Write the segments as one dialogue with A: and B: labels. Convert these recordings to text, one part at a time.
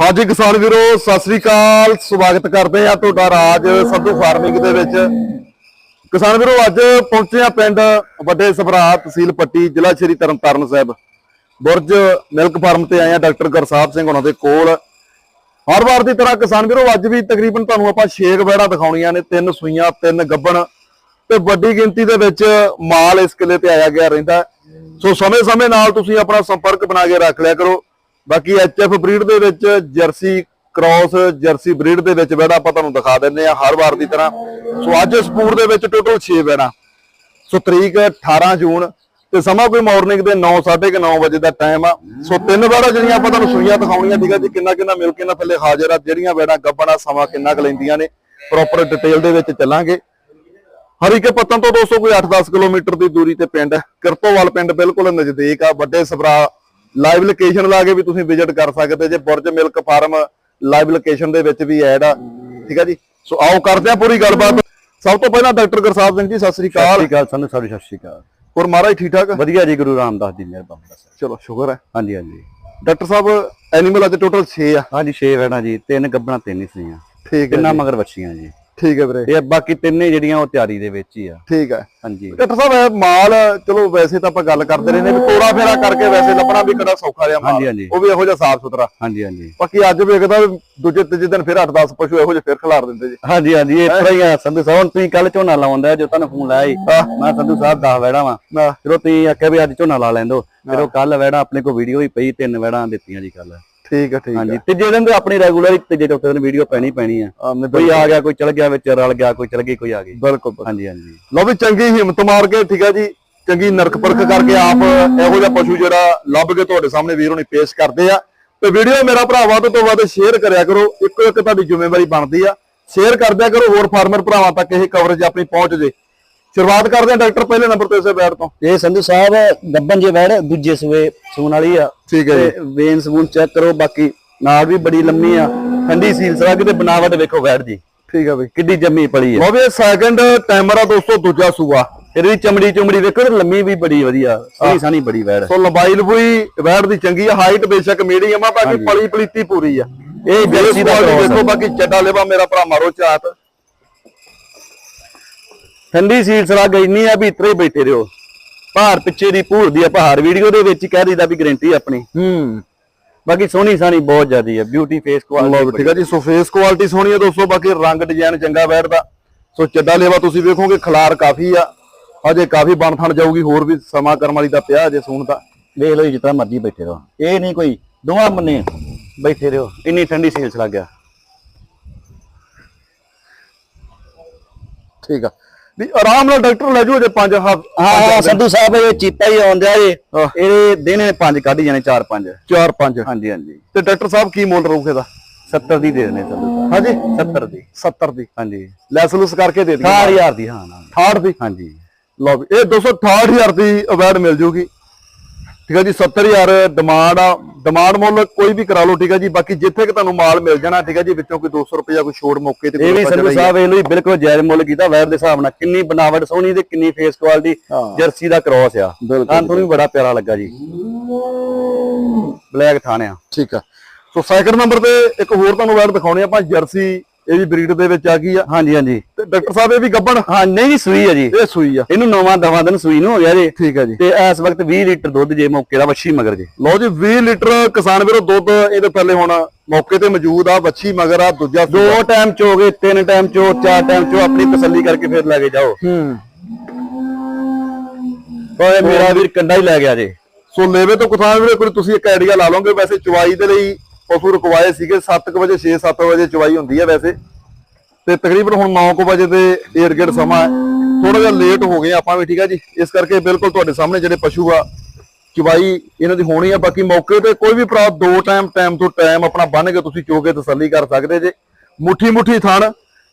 A: ਹਾਂਜੀ ਕਿਸਾਨ ਵੀਰੋ, ਸਤਿ ਸ੍ਰੀ ਅਕਾਲ। ਸਵਾਗਤ ਕਰਦੇ ਆ ਤੁਹਾਡਾ ਰਾਜ ਸੰਧੂ ਫਾਰਮਿੰਗ ਦੇ ਵਿੱਚ। ਕਿਸਾਨ ਵੀਰੋ, ਅੱਜ ਪਹੁੰਚੇ ਆ ਪਿੰਡ ਵੱਡੇ ਸਭਰਾ ਤਹਿਸੀਲ ਪੱਟੀ, ਜ਼ਿਲ੍ਹਾ ਸ਼੍ਰੀ ਤਰਨਤਾਰਨ ਸਾਹਿਬ। ਬੁਰਜ ਮਿਲਕ ਫਾਰਮ ਤੇ ਆਏ ਆ ਡਾਕਟਰ ਗੁਰਸਾਹਿਬ ਸਿੰਘ ਉਹਨਾਂ ਦੇ ਕੋਲ। ਹਰ ਵਾਰ ਦੀ ਤਰ੍ਹਾਂ ਕਿਸਾਨ ਵੀਰੋ, ਅੱਜ ਵੀ ਤਕਰੀਬਨ ਤੁਹਾਨੂੰ ਆਪਾਂ 6 ਵੈੜਾਂ ਦਿਖਾਉਣੀਆਂ ਨੇ, ਤਿੰਨ ਸੂਈਆਂ, ਤਿੰਨ ਗੱਬਣ ਤੇ ਵੱਡੀ ਗਿਣਤੀ ਦੇ ਵਿੱਚ ਮਾਲ ਇਸ ਕਿਲੇ ਤੇ ਆਇਆ ਗਿਆ ਰਹਿੰਦਾ। ਸੋ ਸਮੇਂ-ਸਮੇਂ ਨਾਲ ਤੁਸੀਂ ਆਪਣਾ ਸੰਪਰਕ ਬਣਾ ਕੇ ਰੱਖ ਲਿਆ ਕਰੋ। ਬਾਕੀ ਐਚਐਫ ਬਰੀਡ ਦੇ ਵਿੱਚ ਜਰਸੀ ਕ੍ਰਾਸ ਜਰਸੀ ਬਰੀਡ ਦੇ ਵਿੱਚ ਵੈੜਾ ਆਪਾਂ ਤੁਹਾਨੂੰ ਦਿਖਾ ਦਿੰਦੇ ਆ ਹਰ ਵਾਰ ਦੀ ਤਰ੍ਹਾਂ। ਸੋ ਅੱਜ ਸਪੂਰ ਦੇ ਵਿੱਚ ਟੋਟਲ 6 ਵੈੜਾ ਸੋ ਤਰੀਕ 18 ਜੂਨ ਤੇ ਸਮਾਂ ਕੋਈ ਮਾਰਨਿੰਗ ਦੇ 9:30 ਵਜੇ ਦਾ ਟਾਈਮ ਆ। ਸੋ ਤਿੰਨ ਵੈੜਾ ਜਿਹੜੀਆਂ ਆਪਾਂ ਤੁਹਾਨੂੰ ਸੂਈਆਂ ਦਿਖਾਉਣੀਆਂ, ਠੀਕ ਆ ਜੀ, ਕਿੰਨਾ ਕਿੰਨਾ ਮਿਲ ਕੇ ਨਾ ਥੱਲੇ ਹਾਜ਼ਰ ਆ, ਜਿਹੜੀਆਂ ਵੈੜਾ ਗੱਬਣਾ ਸਮਾਂ ਕਿੰਨਾ ਕੁ ਲੈਂਦੀਆਂ ਨੇ ਪ੍ਰੋਪਰ ਡਿਟੇਲ ਦੇ ਵਿੱਚ ਚੱਲਾਂਗੇ। ਹਰੀਕੇ ਪਤਨ ਤੋਂ ਦੋਸਤੋ ਕੋਈ 8-10 ਕਿਲੋਮੀਟਰ ਦੀ ਦੂਰੀ ਤੇ ਪਿੰਡ ਹੈ। ਕਿਰਤੋਵਾਲ ਪਿੰਡ ਬਿਲਕੁਲ ਨਜ਼ਦੀਕ ਆ, ਵੱਡੇ ਸਭਰਾ ਲਾਈਵ ਲੋਕੇਸ਼ਨ ਲਾ ਕੇ ਵੀ ਤੁਸੀਂ ਵਿਜ਼ਿਟ ਕਰ ਸਕਦੇ ਜੇ Burj milk farm live location ਦੇ ਵਿੱਚ ਵੀ ਐਡ ਆ। ਠੀਕ ਆ ਜੀ? ਸੋ ਆਓ ਕਰਦੇ ਆ ਪੂਰੀ ਗੱਲਬਾਤ। ਸਭ ਤੋਂ ਪਹਿਲਾਂ ਡਾਕਟਰ ਗੁਰਸਾਹਿਬ ਸਿੰਘ ਜੀ ਸਤਿ ਸ੍ਰੀ
B: ਸਤਿ
A: ਅਕਾਲ
B: ਸ਼੍ਰੀ ਅਕਾਲ ਸਾਨੂੰ ਸਾਰੀ ਸਤਿ ਸ਼੍ਰੀ ਅਕਾਲ।
A: ਹੋਰ ਮਹਾਰਾਜ ਠੀਕ ਠਾਕ?
B: ਵਧੀਆ ਜੀ ਗੁਰੂ ਰਾਮਦਾਸ ਦੀ ਮਿਹਰਬਾਨੀ
A: ਚਲੋ ਸ਼ੁਕਰ ਹੈ।
B: ਹਾਂਜੀ ਹਾਂਜੀ।
A: ਡਾਕਟਰ ਸਾਹਿਬ ਐਨੀਮਲ ਅੱਜ ਟੋਟਲ 6 ਆ।
B: ਹਾਂਜੀ ਛੇ ਵੈਣਾ ਜੀ ਤਿੰਨ ਗੱਬਣਾ ਤਿੰਨ ਹੀ ਸੀਆਂ
A: ਠੀਕ ਹੈ
B: ਤਿੰਨਾਂ
A: ਜੀ,
B: ਮਗਰ ਵੱਛੀਆਂ ਜੀ।
A: ਠੀਕ ਹੈ ਵੀਰੇ।
B: ਇਹ ਬਾਕੀ ਤਿੰਨੇ ਜਿਹੜੀਆਂ ਉਹ ਤਿਆਰੀ ਦੇ ਵਿੱਚ ਹੀ ਆ।
A: ਠੀਕ ਹੈ।
B: ਹਾਂਜੀ।
A: ਡਾਕਟਰ ਸਾਹਿਬ ਇਹ ਮਾਲ ਚਲੋ ਵੈਸੇ ਤਾਂ ਆਪਾਂ ਗੱਲ ਕਰਦੇ ਰਹੇ ਨੇ ਵੀ ਤੋੜਾ ਫੇਰਾ ਕਰਕੇ ਵੈਸੇ ਲੱਭਣਾ ਵੀ ਕਿਹੜਾ ਸੌਖਾ ਜਿਹਾ ਮਾਲ। ਉਹ ਵੀ ਇਹੋ ਜਿਹਾ ਸਾਫ਼ ਸੁਥਰਾ।
B: ਹਾਂਜੀ ਹਾਂਜੀ।
A: ਬਾਕੀ ਅੱਜ ਵੇਖਦਾ ਦੂਜੇ ਤੀਜੇ ਦਿਨ ਫਿਰ 8-10 ਪਸ਼ੂ ਇਹੋ ਜਿਹੇ ਫਿਰ ਖਿਲਾਰ ਦਿੰਦੇ ਜੀ।
B: ਹਾਂਜੀ ਹਾਂਜੀ ਇਸ ਤਰ੍ਹਾਂ ਹੀ ਆ। ਸੰਧੂ ਸਾਹਿਬ ਤੁਸੀਂ ਕੱਲ ਝੋਨਾ ਲਾਉਂਦਾ ਜੋ ਤੁਹਾਨੂੰ ਫੋਨ ਲਾਇਆ ਸੀ। ਮੈਂ ਸੰਧੂ ਸਾਹਿਬ 10 ਵੈੜਾ ਵਾਂ। ਫਿਰ ਤੁਸੀਂ ਆਖਿਆ ਵੀ ਅੱਜ ਝੋਨਾ ਲਾ ਲੈਂਦੋ ਫਿਰ ਉਹ ਕੱਲ ਵੈੜਾ ਆਪਣੇ ਕੋਲ ਵੀਡੀਓ ਹੀ ਪਈ ਤਿੰਨ ਵੈੜਾਂ ਦਿੱਤੀਆਂ ਜੀ ਕੱਲ
A: ਠੀਕ ਹੈ ਠੀਕ ਹੈ
B: ਹਾਂਜੀ ਤੀਜੇ ਦਿਨ ਤੇ ਆਪਣੀ ਰੈਗੂਲਰ ਤੀਜੇ ਚੌਥੇ ਦਿਨ ਵੀਡੀਓ ਪੈਣੀ ਪੈਣੀ ਆ ਕੋਈ ਆ ਗਿਆ ਕੋਈ ਚਲ ਗਿਆ ਵਿੱਚ ਰਲ ਗਿਆ ਕੋਈ ਚਲ ਗਈ ਕੋਈ ਆ ਗਈ।
A: ਬਿਲਕੁਲ।
B: ਹਾਂਜੀ ਹਾਂਜੀ।
A: ਲਓ ਵੀ ਚੰਗੀ ਹਿੰਮਤ ਮਾਰ ਕੇ ਠੀਕ ਹੈ ਜੀ। ਚੰਗੀ ਨਰਕ ਪਰਖ ਕਰਕੇ ਆਪ ਇਹੋ ਜਿਹਾ ਪਸ਼ੂ ਜਿਹੜਾ ਲੱਭ ਕੇ ਤੁਹਾਡੇ ਸਾਹਮਣੇ ਵੀਰ ਹੋਣੀ ਪੇਸ਼ ਕਰਦੇ ਆ। ਤੇ ਵੀਡੀਓ ਮੇਰਾ ਭਰਾ ਵੱਧ ਤੋਂ ਵੱਧ ਸ਼ੇਅਰ ਕਰਿਆ ਕਰੋ। ਇੱਕੋ ਇੱਕ ਤੁਹਾਡੀ ਜ਼ਿੰਮੇਵਾਰੀ ਬਣਦੀ ਆ। ਸ਼ੇਅਰ ਕਰਦਿਆ ਕਰੋ ਹੋਰ ਫਾਰਮਰ ਭਰਾਵਾਂ ਤੱਕ ਇਹ ਕਵਰੇਜ ਆਪਣੀ ਪਹੁੰਚ ਜੇ। ਸ਼ੁਰੂਆਤ ਕਰਦੇ ਆ ਡਾਕਟਰ ਪਹਿਲੇ ਨੰਬਰ ਤੇ ਇਸੇ ਬੈਠ ਤੋਂ।
B: ਇਹ ਸੰਧੂ ਸਾਹਿਬ ਗੱਬਨ ਜੇ ਵੈੜ ਦੂਜੇ ਸੂਏ ਸੂਣ ਵਾਲੀ ਆ।
A: ਠੀਕ ਹੈ ਜੀ।
B: ਵੇਨ ਸਬੂਨ ਚੈੱਕ ਕਰੋ ਬਾਕੀ ਨਾੜ ਵੀ ਬੜੀ ਲੰਮੀ ਆ। ਠੰਡੀ ਸੀਲ ਸਰਾਗ ਤੇ ਬਣਾਵਟ ਵੇਖੋ ਵੈੜ ਦੀ
A: ਠੀਕ ਹੈ ਬਈ।
B: ਕਿੱਡੀ ਜੰਮੀ ਪੜੀ ਆ।
A: ਵੀ ਸੈਕੰਡ ਟਾਈਮਰ ਆ ਦੋਸਤੋ ਦੂਜਾ ਸੂਆ।
B: ਇਹਦੀ ਚਮੜੀ ਚੁਮੜੀ ਵੇਖੋ ਤੇ ਲੰਮੀ ਵੀ ਬੜੀ ਵਧੀਆ। ਸੋਹਣੀ ਸਾਨੀ ਬੜੀ ਵੈੜ
A: ਸੋ ਲੰਬਾਈ ਲੰਬੂਈ ਵੈੜ ਦੀ ਚੰਗੀ ਆ ਹਾਈਟ ਬੇਸ਼ੱਕ ਮੀਡੀਅਮ ਆ ਬਾਕੀ ਪਲੀ ਪਲੀਤੀ ਪੂਰੀ ਆ।
B: ਇਹ ਜਰਸੀ ਦਾ ਆ।
A: ਬਾਕੀ ਚੱਡਾ ਲੇਵਾ ਮੇਰਾ ਭਰਾ ਮਾਰੋ ਚਾਤ
B: ਠੰਡੀ ਸੀਲ ਸਰਾਗ ਇੰਨੀ ਆ ਵੀ ਇਤਰੇ ਹੀ ਬੈਠੇ ਰਹੋ। ਭਾਰ ਪਿੱਛੇ ਦੀ ਭੂਰ ਦੀ ਆ ਪਹਾੜ ਵੀਡੀਓ ਦੇ ਵਿੱਚ ਹੀ ਕਹਿ ਦਈਦਾ ਵੀ ਗਾਰੰਟੀ ਆਪਣੀ।
A: ਹੂੰ।
B: ਬਾਕੀ ਸੋਹਣੀ ਸਾਨੀ ਬਹੁਤ ਜ਼ਿਆਦੀ ਆ ਬਿਊਟੀ ਫੇਸ
A: ਲਓ
B: ਕੁਆਲਿਟੀ
A: ਠੀਕ ਆ ਜੀ ਸੋ ਫੇਸ ਕੁਆਲਿਟੀ ਸੋਹਣੀ ਆ ਦੋਸਤੋ ਬਾਕੀ ਰੰਗ ਡਿਜ਼ਾਈਨ ਚੰਗਾ ਬੈਠਦਾ। ਸੋ ਚੱਡਾ ਲੇਵਾ ਤੁਸੀਂ ਵੇਖੋਗੇ ਖਲਾਰ ਕਾਫੀ ਆ। ਅਜੇ ਕਾਫੀ ਬਣ ਥਣ ਜਾਊਗੀ ਹੋਰ ਵੀ ਸਮਾਂ ਕਰਮ ਵਾਲੀ ਦਾ ਪਿਆ ਅਜੇ ਸੂਣ ਦਾ
B: ਵੇਖ ਲਓ ਜੀ ਜਿੱਦਾਂ ਮਰਜ਼ੀ ਬੈਠੇ ਰਹੋ। ਇਹ ਨਹੀਂ ਕੋਈ ਦੋਵਾਂ ਬੰਨੇ ਬੈਠੇ ਰਹੋ। ਇੰਨੀ ਠੰਡੀ ਸੀਲ ਸਰਾਗ ਆ
A: ਠੀਕ ਆ। ਵੀ ਆਰਾਮ ਨਾਲ ਡਾਕਟਰ ਲੈ ਜਾਓ ਜੇ ਪੰਜ
B: ਹਾਂ ਸੰਧੂ ਸਾਹਿਬ ਇਹ ਚੀਤਾ ਹੀ ਆਉਂਦਿਆ ਜੇ।
A: ਹਾਂ।
B: ਇਹ ਦਿਨ ਨੇ ਪੰਜ ਕੱਢ ਜਾਣੇ ਚਾਰ ਪੰਜ।
A: ਚਾਰ ਪੰਜ।
B: ਹਾਂਜੀ ਹਾਂਜੀ।
A: ਤੇ ਡਾਕਟਰ ਸਾਹਿਬ ਕੀ ਮੁੱਲ ਰਹੂਗੇ ਦਾ
B: 70 ਦੀ ਦੇ ਦੇਣੇ ਸੰਧੂ ਸਾਹਿਬ।
A: ਹਾਂਜੀ?
B: 70 ਦੀ।
A: 70 ਦੀ।
B: ਹਾਂਜੀ।
A: ਲੈਸ ਲੂਸ ਕਰਕੇ ਦੇ ਦਿਓ।
B: 4000 ਦੀ ਹਾਂ ਨਾ
A: 68 ਦੀ?
B: ਹਾਂਜੀ।
A: ਲਓ ਇਹ 268000 ਦੀ ਅਵਾਰਡ ਮਿਲ ਜੂਗੀ। ਠੀਕ ਹੈ ਜੀ 70000 ਡਿਮਾਂਡ ਆ ਡਿਮਾਂਡ ਮੁੱਲ ਕੋਈ ਵੀ ਕਰਾ ਲਓ ਠੀਕ ਹੈ ਜੀ? ਬਾਕੀ ਜਿੱਥੇ ਕਿ ਤੁਹਾਨੂੰ ਮਾਲ ਮਿਲ ਜਾਣਾ ਠੀਕ ਹੈ ਜੀ? ਵਿੱਚੋਂ ਕੋਈ 200 ਰੁਪਇਆ ਕੋਈ ਛੋੜ ਮੌਕੇ ਤੇ ਕੋਈ
B: ਇਹ ਵੀ ਸੰਧੂ। ਸਾਹਿਬ ਇਹ ਲਈ ਬਿਲਕੁਲ ਜਾਇਜ਼ ਮੁੱਲ ਕੀਤਾ ਵੈਰ ਦੇ ਹਿਸਾਬ ਨਾਲ। ਕਿੰਨੀ ਬਣਾਵਟ ਸੋਹਣੀ ਤੇ ਕਿੰਨੀ ਫੇਸ ਕੁਆਲਿਟੀ। ਜਰਸੀ ਦਾ ਕ੍ਰੋਸ ਆ।
A: ਬਿਲਕੁਲ।
B: ਤੁਹਾਨੂੰ ਵੀ ਬੜਾ ਪਿਆਰਾ ਲੱਗਾ ਜੀ। ਬਲੈਕ ਥਾਣਿਆ
A: ਠੀਕ ਆ। ਸੋ ਸੈਕੰਡ ਨੰਬਰ ਤੇ ਇੱਕ ਹੋਰ ਤੁਹਾਨੂੰ ਵੈਰ ਦਿਖਾਉਣੀ ਆਪਾਂ ਜਰਸੀ ਇਹ ਵੀ ਬਰੀਡ ਦੇ ਵਿੱਚ ਆ ਗਈ ਆ।
B: ਹਾਂਜੀ ਹਾਂਜੀ।
A: ਤੇ ਡਾਕਟਰ ਸਾਹਿਬ ਇਹ ਵੀ ਗੱਬਣ?
B: ਹਾਂ ਨਹੀਂ ਜੀ ਸੂਈ ਆ ਜੀ।
A: ਇਹ ਸੂਈ ਆ।
B: ਇਹਨੂੰ ਨੌਵਾਂ ਦਵਾਂ ਦਿਨ ਸੂਈ ਨੂੰ ਹੋ ਗਿਆ ਜੀ।
A: ਠੀਕ ਆ ਜੀ।
B: ਤੇ ਇਸ ਵਕਤ 20 ਲੀਟਰ ਦੁੱਧ ਜੇ ਮੌਕੇ ਦਾ ਵੱਛੀ ਮਗਰ ਜੇ।
A: ਲਓ ਜੀ 20 ਲੀਟਰ ਕਿਸਾਨ ਵੀਰੋ ਦੁੱਧ ਇਹਦੇ ਪਹਿਲੇ ਹੁਣ ਮੌਕੇ ਤੇ ਮੌਜੂਦ ਆ ਬੱਚੀ ਮਗਰ ਆ ਦੂਜਾ
B: ਦੋ ਟਾਈਮ ਚੋਗੇ ਤਿੰਨ ਟਾਈਮ ਚੋ ਚਾਰ ਟਾਈਮ ਚੋ ਆਪਣੀ ਤਸੱਲੀ ਕਰਕੇ ਫਿਰ ਲੈ ਕੇ ਜਾਓ।
A: ਹੂੰ।
B: ਓਏ ਮੇਰਾ ਵੀਰ ਕੰਡਾ ਹੀ ਲੈ ਗਿਆ ਜੇ।
A: ਸੋ ਲੇਵੇ ਤੋਂ ਕਿਸਾਨ ਵੀਰੇ ਕੋਈ ਤੁਸੀਂ ਇੱਕ ਆਈਡੀਆ ਲਾ ਲਓਗੇ ਵੈਸੇ ਚਵਾਈ ਦੇ ਲਈ ਪਸ਼ੂ ਰਕਵਾਏ ਸੀਗੇ 7 ਵਜੇ 6-7 ਵਜੇ ਚਵਾਈ ਹੁੰਦੀ ਹੈ ਵੈਸੇ। ਤੇ ਤਕਰੀਬਨ ਹੁਣ 9 ਵਜੇ ਦੇ ਏਅਰ ਗੇਟ ਸਮਾਂ ਹੈ। ਥੋੜਾ ਜਿਹਾ ਲੇਟ ਹੋ ਗਏ ਆਪਾਂ ਵੀ ਠੀਕ ਹੈ ਜੀ? ਇਸ ਕਰਕੇ ਬਿਲਕੁਲ ਤੁਹਾਡੇ ਸਾਹਮਣੇ ਜਿਹੜੇ ਪਸ਼ੂ ਆ ਚਵਾਈ ਇਹਨਾਂ ਦੀ ਹੋਣੀ ਆ। ਬਾਕੀ ਮੌਕੇ ਤੇ ਕੋਈ ਵੀ ਭਰਾ ਦੋ ਟਾਈਮ ਟਾਈਮ ਤੋਂ ਟਾਈਮ ਆਪਣਾ ਬੰਨ ਕੇ ਤੁਸੀਂ ਚੋ ਕੇ ਤਸੱਲੀ ਕਰ ਸਕਦੇ ਜੇ। ਮੁੱਠੀ ਮੁੱਠੀ ਥਣ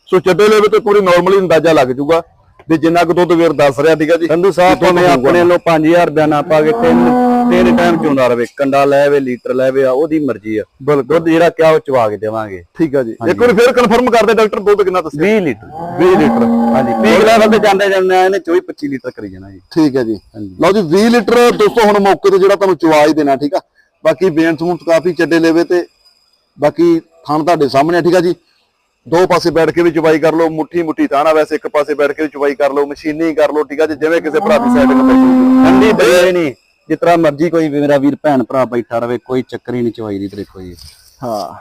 A: ਸੋ ਚੱਡੇ ਲੇਵੇ ਤੇ ਪੂਰੀ ਨਾਰਮਲੀ ਅੰਦਾਜ਼ਾ ਲੱਗ ਜਾਊਗਾ ਵੀ ਜਿੰਨਾ ਕੁ ਦੁੱਧ ਵੀਰ ਦੱਸ ਰਿਹਾ ਠੀਕ ਹੈ ਜੀ?
B: ਸੰਧੂ ਸਾਹਿਬ
A: ਹੋਊਗਾ।
B: ਆਪਣੇ ਲੋ 5000 ਬਿਆਨਾ ਪਾ ਕੇ ਤਿੰਨ ਤਿੰਨ ਟਾਈਮ ਚੋਂਦਾ ਰਵੇ? ਕੰਡਾ ਲੈਵੇ ਲੀਟਰ ਲੈਵੇ ਆ ਉਹਦੀ ਮਰਜ਼ੀ ਆ। ਦੁੱਧ ਜਿਹੜਾ ਕਿਹਾ ਉਹ ਚਵਾ ਕੇ ਦੇਵਾਂਗੇ।
A: ਠੀਕ ਹੈ ਜੀ। ਇੱਕ ਵਾਰ ਫੇਰ ਕਨਫਰਮ ਕਰਦੇ ਡਾਕਟਰ ਦੁੱਧ ਕਿੰਨਾ ਦੱਸਿਆ?
B: 20 ਲੀਟਰ।
A: 20 ਲੀਟਰ।
B: ਹਾਂਜੀ। ਪੀਕ ਲੈਵਲ ਤੇ ਜਾਂਦੇ ਜਾਂਦੇ ਇਹਨੇ 24 25 ਲੀਟਰ ਕਰੀ ਜਾਣਾ ਜੀ।
A: ਠੀਕ ਹੈ ਜੀ। ਲਓ ਜੀ 20 ਲੀਟਰ ਦੋਸਤੋ ਹੁਣ ਮੌਕੇ ਤੇ ਜਿਹੜਾ ਤੁਹਾਨੂੰ ਚਵਾ ਹੀ ਦੇਣਾ ਠੀਕ ਆ? ਬਾਕੀ ਬੇਨ ਸਮੂਹ ਕਾਫੀ ਚੱਡੇ ਲੇਵੇ ਤੇ ਬਾਕੀ ਥਣ ਤੁਹਾਡੇ ਸਾਹਮਣੇ ਆ ਠੀਕ ਆ ਜੀ? ਦੋ ਪਾਸੇ ਬੈਠ ਕੇ ਵੀ ਚੁਬਾਈ ਕਰ ਲਓ ਮੁੱਠੀ ਮੁੱਠੀ ਥਾਣਾ ਵੈਸੇ ਇੱਕ ਪਾਸੇ ਬੈਠ ਕੇ ਵੀ ਚੁਬਾਈ ਕਰ ਲਓ ਮਸ਼ੀਨੀ ਕਰ ਲਓ ਠੀਕ ਆ ਜੀ? ਜਿਵੇਂ ਕਿਸੇ ਭਰਾ ਦੀ ਸਾਈਡ ਤੇ ਬੈਠੋ।
B: ਠੰਡੀ ਬੜੇ ਨਹੀਂ। ਜਿਤਨਾ ਮਰਜ਼ੀ ਕੋਈ ਮੇਰਾ ਵੀਰ ਭੈਣ ਭਰਾ ਬੈਠਾ ਰਵੇ ਕੋਈ ਚੱਕਰ ਹੀ ਨਹੀਂ ਚਵਾਈ ਦੀ ਤੇਰੇ ਕੋਈ
A: ਹਾਂ।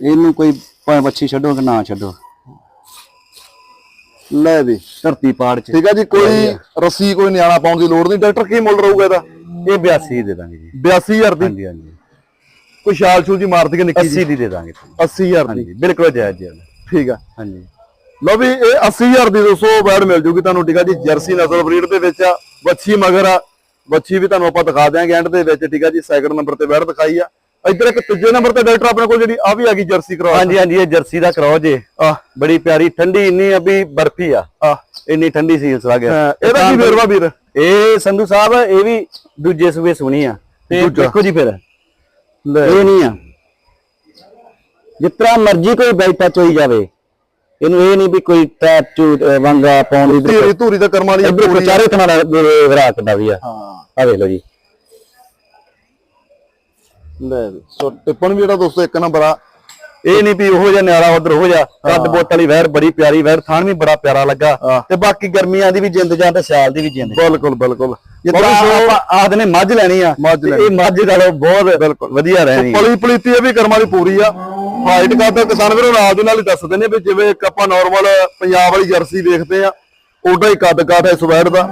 B: ਇਹਨੂੰ ਕੋਈ ਭਾਵੇਂ ਬੱਚੀ ਛੱਡੋ ਕਿ ਨਾ ਛੱਡੋ।
A: ਲੈ ਵੀ।
B: ਧਰਤੀ ਪਾੜ ਚ।
A: ਠੀਕ ਆ ਜੀ ਕੋਈ ਰੱਸੀ ਕੋਈ ਨਿਆਣਾ ਪਾਉਣ ਦੀ ਲੋੜ ਨਹੀਂ। ਡਾਕਟਰ ਕੀ ਮੁੱਲ ਰਹੂਗਾ ਇਹਦਾ?
B: ਇਹ 82 ਦੇ ਦਾਂਗੇ ਜੀ।
A: 82000 ਦੀ?
B: ਹਾਂਜੀ ਹਾਂਜੀ।
A: ਕੋਈ ਛਾਲ ਛੂਲ ਜੀ ਮਾਰ ਦੇ ਨਿੱਕੀ ਜੀ
B: 80 ਦੀ ਦੇ ਦਾਂਗੇ
A: 80000 ਦੀ।
B: ਬਿਲਕੁਲ ਜਾਇਜ਼ ਜੀ
A: ਠੀਕ ਆ।
B: ਹਾਂਜੀ।
A: ਲਓ ਵੀ ਇਹ 80000 ਦੀ ਦੋਸਤੋ ਬੈਡ ਮਿਲ ਜੂਗੀ ਤੁਹਾਨੂੰ। ਠੀਕ ਆ ਜੀ ਜਰਸੀ ਨਸਲ ਬਰੀਡ ਦੇ ਵਿੱਚ ਆ। ਵੱਛੀ ਮਗਰ ਆ। ਵੱਛੀ ਵੀ ਤੁਹਾਨੂੰ ਆਪਾਂ ਦਿਖਾ ਦਿਆਂਗੇ ਐਂਡ ਦੇ ਵਿੱਚ ਠੀਕ ਆ ਜੀ ਸੈਕਿੰਡ ਨੰਬਰ ਤੇ ਬੈਡ ਦਿਖਾਈ ਆ। ਇੱਧਰ ਇੱਕ ਤੀਜੇ ਨੰਬਰ ਤੇ ਡਾਕਟਰ ਆਪਣੇ ਕੋਲ ਜਿਹੜੀ ਆ ਵੀ ਆ ਗਈ ਜਰਸੀ ਕਰਾਸ
B: ਹਾਂਜੀ ਹਾਂਜੀ ਇਹ ਜਰਸੀ ਦਾ ਕਰਾਓ ਜੇ।
A: ਆ।
B: ਬੜੀ ਪਿਆਰੀ ਠੰਡੀ ਇੰਨੀ ਅਭੀ ਬਰਫੀ ਆ।
A: ਆ।
B: ਇੰਨੀ ਠੰਡੀ ਸੀਲਸ ਆ ਗਿਆ।
A: ਇਹਦਾ ਕੀ ਵੇਰਵਾ ਵੀਰ?
B: ਇਹ ਸੰਧੂ ਸਾਹਿਬ ਇਹ ਵੀ ਦੂਜੇ ਸੂਬੇ ਸੁਣੀ ਆ। ਤੇ। ਦੇਖੋ ਜੀ ਫਿਰ।
A: ਲੈ
B: ਇਹ ਨਹੀਂ ਆ। ਜਿਤਨਾ ਮਰਜ਼ੀ ਕੋਈ ਬੈਠਾ ਚੋਈ ਜਾਵੇ। ਇਹਨੂੰ ਇਹ ਨਹੀਂ ਵੀ ਕੋਈ ਟੈਪ ਚੂ ਵਾਂਗਾ ਪਾਉਣ ਦੀ
A: ਧੀਰੀ ਧੂਰੀ ਦਾ ਕਰਮ ਵਾਲੀ
B: ਇੱਧਰ
A: ਪੂਰੀ ਆ।
B: ਚਾਰੇ ਥਣਾ ਵਿਰਾਕ ਦਾ ਵੀ ਆ
A: ਹਾਂ
B: ਆ ਵੇਖ ਲਓ ਜੀ
A: ਲੈ। ਸੋ ਟਿੱਪਣ ਵੀ ਜਿਹੜਾ ਦੋਸਤੋ ਇੱਕ ਨੰਬਰ ਆ
B: ਇਹ ਨਹੀਂ ਵੀ ਉਹੋ ਜਿਹਾ ਨਿਆਰਾ ਉਧਰ ਹੋ। ਜਾ ਕੱਦ ਬੋਟ ਵਾਲੀ ਵਹਿਰ ਬੜੀ ਪਿਆਰੀ ਵਹਿਰ ਥਾਣ ਵੀ ਬੜਾ ਪਿਆਰਾ ਲੱਗਾ। ਤੇ ਬਾਕੀ ਗਰਮੀਆਂ ਦੀ ਵੀ ਜਿੰਦ ਜਾਂ ਤੇ ਸਿਆਲ ਦੀ ਵੀ ਜਿੰਦ।
A: ਬਿਲਕੁਲ ਬਿਲਕੁਲ।
B: ਜਿੱਦਾਂ ਆਪਾਂ ਆਖਦੇ ਨੇ ਮੱਝ ਲੈਣੀ ਆ। ਇਹ ਮੱਝ ਦਾ ਬਹੁਤ ਵਧੀਆ ਰਹਿਣੀ
A: ਪਲੀ ਪਲੀਤੀ ਇਹ ਵੀ ਕਰਮਾਂ ਦੀ ਪੂਰੀ ਆ। ਹਾਈਟ ਕਰਦਾ ਕਿਸਾਨ ਵੀਰੋ ਨਾਲ ਦੇ ਨਾਲ ਹੀ ਦੱਸਦੇ ਨੇ ਵੀ ਜਿਵੇਂ ਇੱਕ ਆਪਾਂ ਨਾਰਮਲ ਪੰਜਾਬ ਵਾਲੀ ਜਰਸੀ ਵੇਖਦੇ ਆ ਓਡਾ ਹੀ ਕੱਦ ਕਾਠ ਹੈ ਸਵੈੜ ਦਾ।